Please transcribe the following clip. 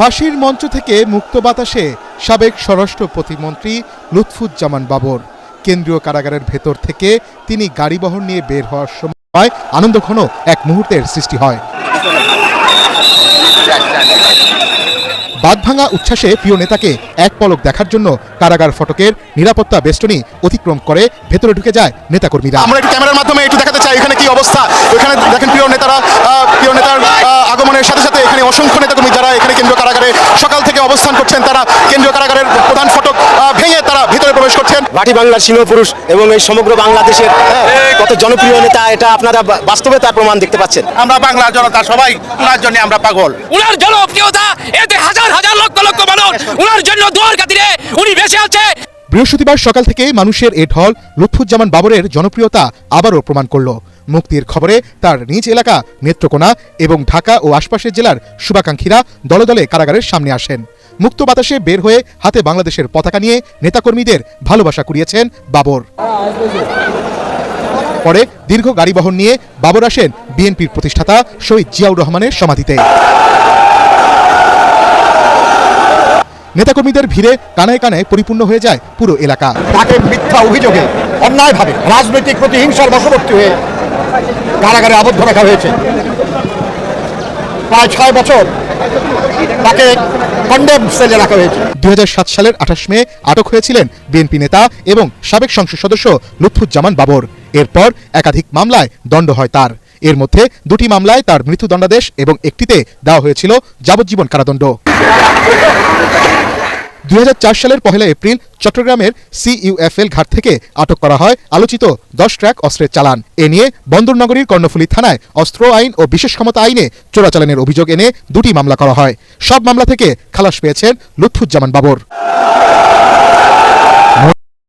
ফাঁসির মঞ্চ থেকে মুক্ত বাতাসে সাবেক স্বরাষ্ট্র প্রতিমন্ত্রী লুৎফুজ্জামান বাবর। কেন্দ্রীয় কারাগারের ভেতর থেকে তিনি গাড়ি বহর নিয়ে বের হওয়ার সময় আনন্দঘন এক মুহূর্তের সৃষ্টি হয়। বাঁধভাঙা উচ্ছ্বাসে প্রিয় নেতাকে এক পলক দেখার জন্য কারাগার ফটকের নিরাপত্তা বেষ্টনী অতিক্রম করে ভেতরে ঢুকে যায় নেতাকর্মীরা। আমরা একটু ক্যামেরার মাধ্যমে একটু দেখাতে চাই, এখানে কি অবস্থা? এখানে দেখেন প্রিয় নেতারা প্রিয় নেতার আগমনের সাথে সাথে অসংখ্য নেতাকর্মী যারা এখানে কেন্দ্রীয় কারাগারে সকাল থেকে অবস্থান করছেন তারা কেন্দ্রীয় কারাগারের প্রধান ফটক ভেঙে তারা ভিতরে প্রবেশ করছেন। ভাটি বাংলার সিংহপুরুষ এবং এই সমগ্র বাংলাদেশের হ্যাঁ, কত জনপ্রিয় নেতা এটা আপনারা বাস্তবে তার প্রমাণ দেখতে পাচ্ছেন। আমরা বাংলার জনতা সবাই ওনার জন্য আমরা পাগল। উনার জনপ্রিয়তা এতে হাজার হাজার লক্ষ লক্ষ মানুষ উনার জন্য দুয়ার খাতিরে উনি বেঁচে আছে। বৃহস্পতিবার সকাল থেকে মানুষের এ ঢল লুৎফুজ্জামান বাবরের জনপ্রিয়তা আবারও প্রমাণ করল। মুক্তির খবরে তার নিজ এলাকা নেত্রকোনা এবং ঢাকা ও আশপাশের জেলার শুভাকাঙ্ক্ষীরা দলে দলে কারাগারের সামনে আসেন। মুক্ত বাতাসে বের হয়ে হাতে বাংলাদেশের পতাকা নিয়ে নেতাকর্মীদের ভালোবাসা কুড়িয়েছেন বাবর। পরে দীর্ঘ গাড়িবহন নিয়ে বাবর আসেন বিএনপির প্রতিষ্ঠাতা শহীদ জিয়াউর রহমানের সমাধিতে। নেতাকর্মীদের ভিড়ে কানায় কানায় পরিপূর্ণ হয়ে যায় পুরো এলাকা। তাকে মিথ্যা অভিযোগে অন্যায়ভাবে রাজনৈতিক প্রতিহিংসার বশবর্তী হয়ে কারাগারে আবদ্ধ রাখা হয়েছে। প্রায় ছয় বছর তাকে কন্ডেম সেলে রাখা হয়েছে। দু হাজার সাত সালের আঠাশ মে আটক হয়েছিলেন বিএনপি নেতা এবং সাবেক সংসদ সদস্য লুৎফুজ্জামান বাবর। এরপর একাধিক মামলায় দণ্ড হয় তার। এর মধ্যে দুটি মামলায় তার মৃত্যুদণ্ডাদেশ এবং একটিতে দেওয়া হয়েছিল যাবজ্জীবন কারাদণ্ড। দুই হাজার চার সালের পহেলা এপ্রিল চট্টগ্রামের সিইউএফএল ঘাট থেকে আটক করা হয়। আলোচিত দশ ট্র্যাক অস্ত্রের চালান। এ নিয়ে বন্দরনগরীর কর্ণফুলী থানায় অস্ত্র আইন ও বিশেষ ক্ষমতা আইনে চোরাচালানের অভিযোগ এনে দুটি মামলা করা হয়। সব মামলা থেকে খালাস পেয়েছেন লুৎফুজ্জামান বাবর।